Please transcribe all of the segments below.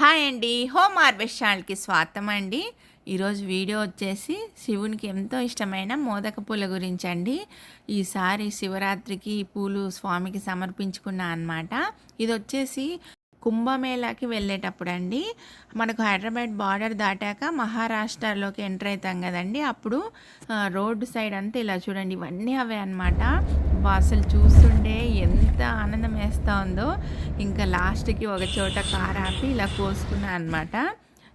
Hi అండి home harvest ఛానల్కి స్వాగతం అండి. ఈరోజు వీడియో వచ్చేసి శివునికి ఎంతో ఇష్టమైన మోదక పూల గురించి అండి. ఈసారి శివరాత్రికి ఈ పూలు స్వామికి సమర్పించుకున్నా అనమాట ఇది వచ్చేసి కుంభమేళాకి వెళ్ళేటప్పుడు అండి. మనకు హైదరాబాద్ బార్డర్ దాటాక మహారాష్ట్రలోకి ఎంటర్ అవుతాం కదండి. అప్పుడు రోడ్డు సైడ్ అంతా ఇలా చూడండి ఇవన్నీ అవే అనమాట అసలు చూస్తుంటే ఎంత ఆనందం వేస్తూ ఉందో. ఇంకా లాస్ట్కి ఒక చోట కార్ ఆపి ఇలా కోసుకున్నా అనమాట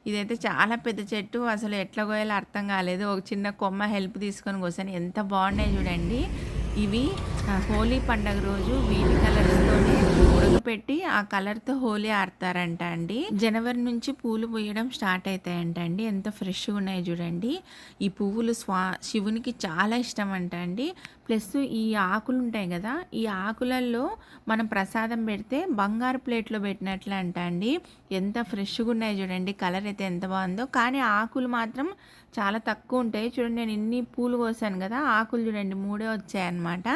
ఇదైతే చాలా పెద్ద చెట్టు అసలు ఎట్లా కోయాలో అర్థం కాలేదు. ఒక చిన్న కొమ్మ హెల్ప్ తీసుకొని కోసాను ఎంత బాగున్నాయి చూడండి. ఇవి హోలీ పండగ రోజు వీటి కలర్స్తోనే ఉడకపెట్టి ఆ కలర్తో హోలీ ఆడతారంట అండి. జనవరి నుంచి పూలు పూయడం స్టార్ట్ అవుతాయంట అండి. ఎంత ఫ్రెష్గా ఉన్నాయి చూడండి. ఈ పువ్వులు స్వా శివునికి చాలా ఇష్టం అంట అండి. ప్లస్ ఈ ఆకులు ఉంటాయి కదా ఈ ఆకులలో మనం ప్రసాదం పెడితే బంగారు ప్లేట్లో పెట్టినట్లు అంట అండి. ఎంత ఫ్రెష్గా ఉన్నాయి చూడండి. కలర్ అయితే ఎంత బాగుందో. కానీ ఆకులు మాత్రం చాలా తక్కువ ఉంటాయి. చూడండి నేను ఇన్ని పూలు కోసాను కదా ఆకులు చూడండి మూడే వచ్చాయన్నమాట.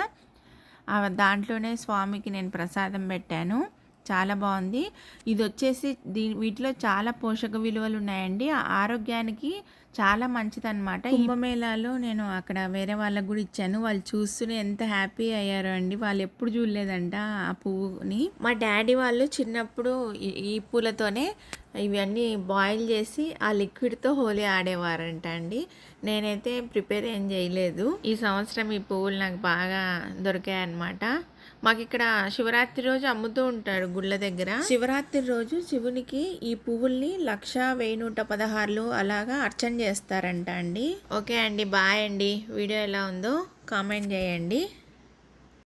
దాంట్లోనే స్వామికి నేను ప్రసాదం పెట్టాను. చాలా బాగుంది. ఇది వచ్చేసి దీ వీటిలో చాలా పోషక విలువలు ఉన్నాయండి. ఆరోగ్యానికి చాలా మంచిదన్నమాట. కుంభమేళాలో నేను అక్కడ వేరే వాళ్ళకు కూడా ఇచ్చాను. వాళ్ళు చూస్తూనే ఎంత హ్యాపీ అయ్యారో అండి. వాళ్ళు ఎప్పుడు చూడలేదంట ఆ పువ్వుని. మా డాడీ వాళ్ళు చిన్నప్పుడు ఈ- పూలతోనే ఇవన్నీ బాయిల్ చేసి ఆ లిక్విడ్తో హోలీ ఆడేవారంట అండి. నేనైతే ప్రిపేర్ ఏం చేయలేదు. ఈ సంవత్సరం ఈ పువ్వులు నాకు బాగా దొరికాయి అన్నమాట మాకు ఇక్కడ శివరాత్రి రోజు అమ్ముతూ ఉంటాడు గుళ్ళ దగ్గర. శివరాత్రి రోజు శివునికి ఈ పువ్వుల్ని లక్ష వెయ్యి నూట పదహారులు అలాగా అర్చన చేస్తారంట అండి. ఓకే అండి బాయ్ అండి. వీడియో ఎలా ఉందో కామెంట్ చేయండి.